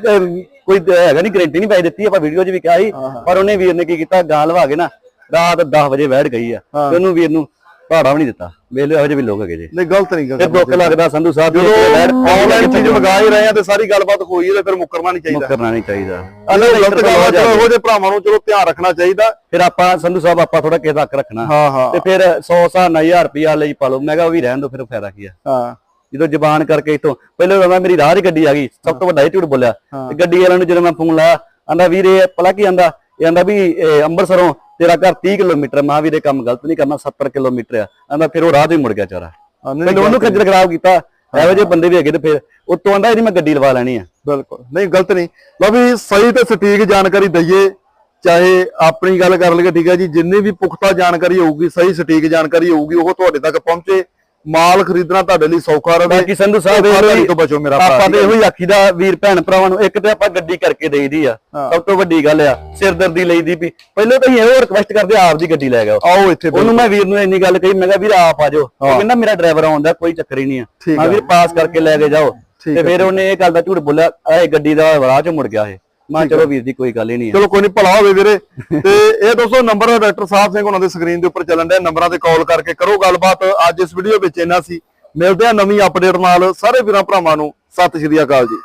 B: ਕੋਈ ਦ- ਹੈਗਾ ਨਹੀਂ ਗਾਰੰਟੀ ਨਹੀਂ ਪਾਈ ਦਿੱਤੀ ਆਪਾਂ ਵੀਡੀਓ 'ਚ ਵੀ ਕਿਹਾ ਸੀ। ਪਰ ਉਹਨੇ ਵੀਰ ਨੇ ਕੀ ਕੀਤਾ ਗਾਂ ਲਵਾ ਕੇ ਨਾ ਰਾਤ 10 ਵਜੇ ਵੈੜ ਗਈ ਆ। ਤੇ ਉਹਨੂੰ ਵੀਰ ਨੂੰ ਭਾੜਾ ਵੀ ਨਹੀਂ ਦਿੱਤਾ। ਵੇਲੇ ਇਹੋ ਜਿਹੇ ਵੀ ਲੋਕ ਹੈਗੇ ਜੇ।
A: ਨਹੀਂ ਗਲਤ ਨਹੀਂ ਗੱਲ
B: ਦੁੱਖ ਲੱਗਦਾ ਸੰਧੂ ਸਾਹਿਬ ਜੀ
A: ਜਦੋਂ ਆਨਲਾਈਨ ਚੀਜ਼ ਮੰਗਾ ਹੀ ਰਹੇ ਆ ਤੇ ਸਾਰੀ ਗੱਲਬਾਤ ਹੋਈ ਹੈ ਤੇ ਫਿਰ ਮੁੱਕਰਨਾ ਨਹੀਂ ਚਾਹੀਦਾ।
B: ਕਰਨਾ ਨਹੀਂ ਚਾਹੀਦਾ।
A: ਅਲੇ ਗਲਤ ਗੱਲ ਆ, ਚਲੋ ਇਹੋ ਜਿਹੇ ਭਰਾਵਾਂ ਨੂੰ ਚਲੋ ਧਿਆਨ ਰੱਖਣਾ ਚਾਹੀਦਾ।
B: ਫਿਰ ਆਪਾਂ ਸੰਧੂ ਸਾਹਿਬ ਆਪਾਂ ਥੋੜਾ ਕਿਸੇ ਤੱਕ ਰੱਖਣਾ। ਤੇ ਫਿਰ 100 ਸਾ 1000 ਰੁਪਿਆ ਲਈ ਪਾ ਲਓ ਮੈਂ ਕਿਹਾ ਉਹ ਵੀ ਰਹਿਣ ਦੋ ਫਿਰ ਫਾਇਦਾ ਕੀ ਆ?
A: ਹਾਂ।
B: ਜਦੋਂ ਜ਼ਬਾਨ ਕਰਕੇ ਇਥੋਂ ਪਹਿਲੇ ਤਾਂ ਮੇਰੀ ਰਾਹ ਦੀ ਗੱਡੀ ਆ ਗਈ ਸਭ ਤੋਂ ਵੱਡਾ ਇਹ ਝੂਠ ਬੋਲਿਆ। ਗੱਡੀ ਵਾਲਿਆਂ ਨੂੰ ਜਦੋਂ ਮੈਂ ਫੋਨ ਲਾਇਆ ਆਂਦਾ ਵੀਰ ਇਹ ਪਲਾ ਕੀ ਆਂਦਾ? ਇਹ ਆਂਦਾ ਵੀ ਇਹ ਅੰਮ੍ਰਿਤਸਰੋਂ ਤੇਰਾ ਘਰ 30 ਕਿਲੋਮੀਟਰ ਮੈਂ ਵੀਰੇ ਕੰਮ ਗਲਤ ਨਹੀਂ ਕਰਨਾ 70 ਕਿਲੋਮੀਟਰ ਆ। ਆਂਦਾ ਫਿਰ ਉਹ ਰਾਹ ਤੋਂ ਮੁੜ ਗਿਆ ਚਾਰਾ ਪਹਿਲੇ ਉਹਨੂੰ ਖੱਜਲ ਖਰਾਬ ਕੀਤਾ ਇਹੋ ਜਿਹੇ ਬੰਦੇ ਵੀ ਹੈਗੇ ਤੇ ਫਿਰ ਉਤੋਂ ਆਂਦਾ ਇਹਦੀ ਮੈਂ ਗੱਡੀ ਲਵਾ ਲੈਣੀ ਆ।
A: ਬਿਲਕੁਲ। ਨਹੀਂ ਗਲਤ ਨਹੀਂ। ਲਓ ਵੀ ਸਹੀ ਤੇ ਸਟੀਕ ਜਾਣਕਾਰੀ ਦਈਏ ਚਾਹੇ ਆਪਣੀ ਗੱਲ ਕਰ ਲਈਏ ਠੀਕ ਹੈ ਜੀ ਜਿੰਨੀ ਵੀ ਪੁਖਤਾ ਜਾਣਕਾਰੀ ਹੋਊਗੀ ਸਹੀ ਸਟੀਕ ਜਾਣਕਾਰੀ ਹੋਊਗੀ ਉਹ ਤੁਹਾਡੇ ਤੱਕ ਪਹੁੰਚੇ। ਮਾਲ ਖਰੀਦਣਾ ਤੁਹਾਡੇ ਲਈ ਸੌਖਾ ਰਹੇ।
B: ਬਾਕੀ ਸੰਧੂ ਸਾਹਿਬ ਇਹੋ
A: ਤੋਂ ਬਚੋ ਮੇਰਾ ਭਰਾ।
B: ਆਪਾਂ ਤੇ ਇਹੋ ਹੀ ਆਖੀਦਾ ਵੀਰ ਭੈਣ ਭਰਾਵਾਂ ਨੂੰ ਇੱਕ ਤੇ ਆਪਾਂ ਗੱਡੀ ਕਰਕੇ ਦੇਈਦੀ ਆ ਸਭ ਤੋਂ ਵੱਡੀ ਗੱਲ ਆ ਸਿਰਦਰਦੀ ਲਈਦੀ ਵੀ। ਪਹਿਲਾਂ ਤਾਂ ਇਹੋ ਰਿਕਵੈਸਟ ਕਰਦੇ ਆਪ ਦੀ ਗੱਡੀ ਲੈ ਗਿਆ
A: ਆਓ। ਇੱਥੇ
B: ਉਹਨੂੰ ਮੈਂ ਵੀਰ ਨੂੰ ਇੰਨੀ ਗੱਲ ਕਹੀ ਮੈਂ ਕਿਹਾ ਵੀਰ ਆਪ ਆ ਜਾਓ। ਉਹ ਕਹਿੰਦਾ ਮੇਰਾ ਡਰਾਈਵਰ ਆਉਂਦਾ ਕੋਈ ਚੱਕਰ ਹੀ ਨਹੀਂ ਆ। ਮੈਂ ਵੀਰ ਪਾਸ ਕਰਕੇ ਲੈ ਕੇ ਜਾਓ। ਤੇ ਫਿਰ ਉਹਨੇ ਇਹ ਗੱਲ ਦਾ ਝੂਠ ਬੋਲਿਆ ਇਹ ਗੱਡੀ ਦਾ ਰਾਹ ਚ ਮੁੜ ਗਿਆ ਇਹ। ਮੈਂ ਚਲੋ ਵੀਰ ਦੀ ਕੋਈ ਗੱਲ ਹੀ ਨਹੀਂ
A: ਚਲੋ ਕੋਈ ਨਹੀਂ ਭਲਾ ਹੋਵੇ ਵੀਰੇ। ਤੇ ਇਹ ਦੋਸਤੋ ਨੰਬਰ ਡਾਕਟਰ ਸਾਹਿਬ ਸਿੰਘ ਉਹਨਾਂ ਦੇ ਸਕਰੀਨ ਦੇ ਉੱਪਰ ਚੱਲਣ ਦੇ ਨੰਬਰਾਂ ਤੇ ਕਾਲ ਕਰਕੇ ਕਰੋ ਗੱਲਬਾਤ। ਅੱਜ ਇਸ ਵੀਡੀਓ ਵਿੱਚ ਇੰਨਾ ਸੀ। ਮਿਲਦੇ ਆ ਨਵੀਂ ਅਪਡੇਟ ਨਾਲ। ਸਾਰੇ ਵੀਰਾਂ ਭਰਾਵਾਂ ਨੂੰ ਸਤਿ ਸ਼੍ਰੀ ਅਕਾਲ ਜੀ।